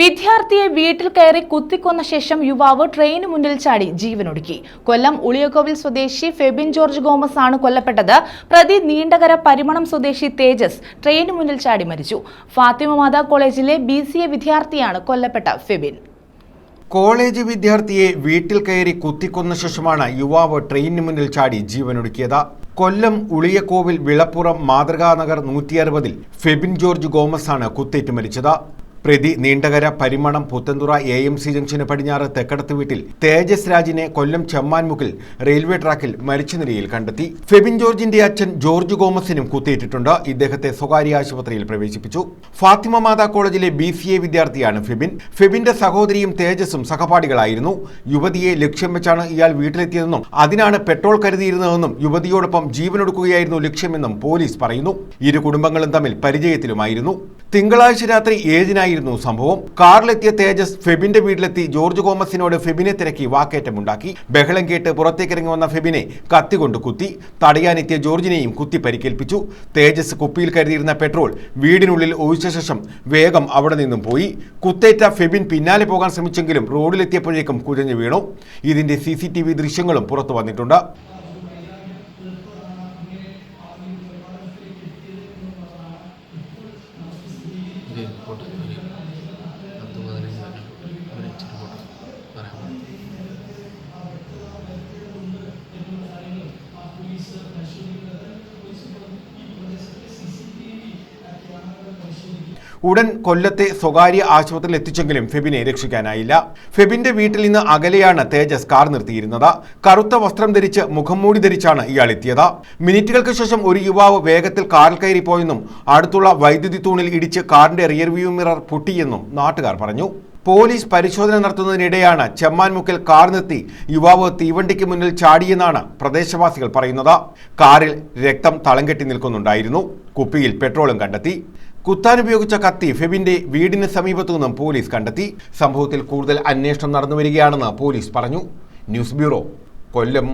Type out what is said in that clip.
വിദ്യാർത്ഥിയെ വീട്ടിൽ കയറി കുത്തിക്കൊന്ന ശേഷം യുവാവ് ട്രെയിന് മുന്നിൽ ചാടി ജീവനൊടുക്കി. കൊല്ലം ഉളിയകോവിൽ സ്വദേശി ഫെബിൻ ജോർജ് ഗോമസ് ആണ് കൊല്ലപ്പെട്ടത്. പ്രതി നീണ്ടകര പരിമണം സ്വദേശി തേജസ് ട്രെയിന് മുന്നിൽ ചാടി മരിച്ചു. ഫാത്തിമ മാതാ കോളേജിലെ ബി വിദ്യാർത്ഥിയാണ് കൊല്ലപ്പെട്ട ഫെബിൻ. കോളേജ് വിദ്യാർത്ഥിയെ വീട്ടിൽ കയറി കുത്തിക്കൊന്ന ശേഷമാണ് യുവാവ് ട്രെയിനിന് മുന്നിൽ ചാടി ജീവനൊടുക്കിയത്. കൊല്ലം ഉളിയക്കോവിൽ വിളപ്പുറം മാതൃകാനഗർ നൂറ്റി അറുപതിൽ ഫെബിൻ ജോർജ് ഗോമസ് ആണ് കുത്തേറ്റ് മരിച്ചത്. പ്രതി Neendakara Parimanam Puthenthura A M C junction പടിഞ്ഞാറ് തെക്കടത്ത് വീട്ടിൽ തേജസ് രാജിനെ കൊല്ലം ചെമ്മാൻമുക്കിൽ റെയിൽവേ ട്രാക്കിൽ മരിച്ച നിലയിൽ കണ്ടെത്തി. ഫെബിൻ ജോർജിന്റെ അച്ഛൻ ജോർജ് ഗോമസിനും കുത്തിയിട്ടിട്ടുണ്ട്. ഇദ്ദേഹത്തെ സ്വകാര്യ ആശുപത്രിയിൽ പ്രവേശിപ്പിച്ചു. ഫാത്തിമ മാതാ കോളേജിലെ ബി സി എ വിദ്യാർത്ഥിയാണ് ഫെബിൻ. ഫെബിന്റെ സഹോദരിയും തേജസും സഹപാഠികളായിരുന്നു. യുവതിയെ ലക്ഷ്യം വെച്ചാണ് ഇയാൾ വീട്ടിലെത്തിയതെന്നും അതിനാണ് പെട്രോൾ കരുതിയിരുന്നതെന്നും യുവതിയോടൊപ്പം ജീവനൊടുക്കുകയായിരുന്നു ലക്ഷ്യമെന്നും പോലീസ് പറയുന്നു. ഇരു കുടുംബങ്ങളും തമ്മിൽ പരിചയത്തിലുമായിരുന്നു. തിങ്കളാഴ്ച രാത്രി ഏഴിനായിരുന്നു സംഭവം. കാറിലെത്തിയ തേജസ് ഫെബിന്റെ വീട്ടിലെത്തി ജോർജ് കോമസിനോട് ഫെബിനെ തിരക്കി വാക്കേറ്റമുണ്ടാക്കി. ബഹളം കേട്ട് പുറത്തേക്കിറങ്ങി വന്ന ഫെബിനെ കത്തികൊണ്ട് കുത്തി. തടയാനെത്തിയ ജോർജിനെയും കുത്തി പരിക്കേൽപ്പിച്ചു. തേജസ് കുപ്പിയിൽ കരുതിയിരുന്ന പെട്രോൾ വീടിനുള്ളിൽ ഒഴിച്ച ശേഷം വേഗം അവിടെ നിന്നും പോയി. കുത്തേറ്റ ഫെബിൻ പിന്നാലെ പോകാൻ ശ്രമിച്ചെങ്കിലും റോഡിലെത്തിയപ്പോഴേക്കും കുഴഞ്ഞു വീണു. ഇതിന്റെ സി ദൃശ്യങ്ങളും പുറത്തു വന്നിട്ടുണ്ട്. ഫോട്ടോ ഒരു പത്ത് പതിനഞ്ച് മിനിറ്റ് ഒരു ഇച്ചിരി ഫോട്ടോ. പറയാം ഉടൻ കൊല്ലത്തെ സ്വകാര്യ ആശുപത്രിയിൽ എത്തിച്ചെങ്കിലും ഫെബിനെ രക്ഷിക്കാനായില്ല. ഫെബിന്റെ വീട്ടിൽ നിന്ന് അകലെയാണ് തേജസ് കാർ നിർത്തിയിരുന്നത്. കറുത്ത വസ്ത്രം ധരിച്ച് മുഖംമൂടി ധരിച്ചാണ് ഇയാൾ എത്തിയത്. മിനിറ്റുകൾക്ക് ശേഷം ഒരു യുവാവ് വേഗത്തിൽ കാറിൽ കയറിപ്പോയെന്നും അടുത്തുള്ള വൈദ്യുതി തൂണിൽ ഇടിച്ച് കാറിന്റെ റിയർ വ്യൂ മിറർ പൊട്ടിയെന്നും നാട്ടുകാർ പറഞ്ഞു. പോലീസ് പരിശോധന നടത്തുന്നതിനിടെയാണ് ചെമ്മാൻമുക്കിൽ കാർ നിർത്തി യുവാവ് തീവണ്ടിക്ക് മുന്നിൽ ചാടിയെന്നാണ് പ്രദേശവാസികൾ പറയുന്നത്. കാറിൽ രക്തം തളം കെട്ടി നിൽക്കുന്നുണ്ടായിരുന്നു. കുപ്പിയിൽ പെട്രോളും കണ്ടെത്തി. കുത്താൻ ഉപയോഗിച്ച കത്തി ഫെബിന്റെ വീടിന് സമീപത്തു നിന്നും പോലീസ് കണ്ടെത്തി. സംഭവത്തിൽ കൂടുതൽ അന്വേഷണം നടന്നുവരികയാണെന്ന് പോലീസ് പറഞ്ഞു. News bureau Kollam.